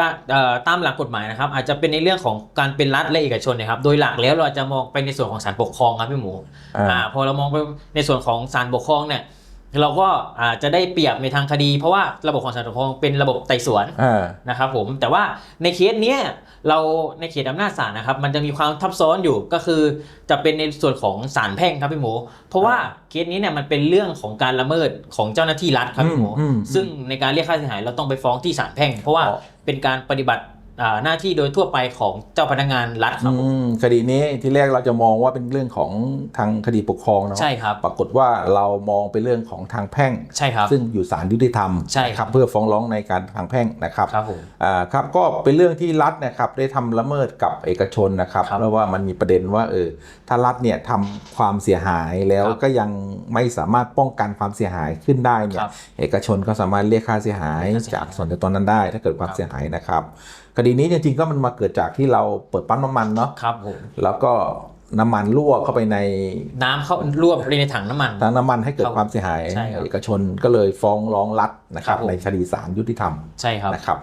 การเอ่อตามหลักกฎหมายนะครับ อาจจะเป็นในเรื่องของการเป็นรัฐและเอกชนนะครับโดยหลักแล้วเราจะมองไปในส่วนของศาลปกครองครับพี่หมูอ่าอ่าพอเรามองไปในส่วนของศาลปกครองเนี่ย เราก็อาจจะได้เปรียบในทางคดี เพราะว่าระบบของศาลปกครองเป็นระบบไต่สวนอ่า นะครับผมแต่ว่าในเคสเนี้ยเราในเขตอำนาจศาลนะครับ มันจะมีความทับซ้อนอยู่ก็คือจะเป็นในส่วนของศาลแพ่งครับพี่หมู เพราะว่าเคสนี้เนี่ยมันเป็นเรื่องของการละเมิดของเจ้าหน้าที่รัฐครับพี่หมู อืมอืมซึ่งในการเรียกค่าเสียหายเราต้องไปฟ้องที่ศาลแพ่ง เพราะว่าอ๋อ เป็นการปฏิบัติอ่า หน้าที่โดยทั่วไปของเจ้าพนักงานรัฐครับผมอืมคดีนี้ที่แรกเราจะมองว่าเป็นเรื่องของทางคดีปกครองเนาะใช่ครับ ปรากฏว่าเรามองเป็นเรื่องของทางแพ่งใช่ครับซึ่งอยู่ศาลยุติธรรมใช่ครับนะเพื่อฟ้องร้องในการทางแพ่งนะครับครับผมอ่าครับก็เป็นเรื่องที่รัฐนะครับได้ทำละเมิดกับเอกชนนะครับครับเพราะว่ามันมีประเด็นว่าเออถ้ารัฐเนี่ยทำความเสียหายแล้วครับก็ยังไม่สามารถป้องกันความเสียหายขึ้นได้เนี่คยรับเอกชนก็สามารถเรียกค่าเสียหายเรียกค่าเสียหายจากส่วนจากตอนนั้นได้ ถ้าเกิดความครับเสียหายนะครับคดีนี้จริงๆก็มันมาเกิดจากที่เราเปิดปั๊มน้ำมันเนาะครับผมแล้วก็น้ำมันรั่วเข้าไปในน้ำเข้ารวบในถังน้ำมันทางน้ำมันให้เกิดครับความเสียหายใช่ครับเอกชนก็เลยฟ้องร้องรัฐนะครับครับผมในคดีศาลยุติธรรมใช่ครับนะครับ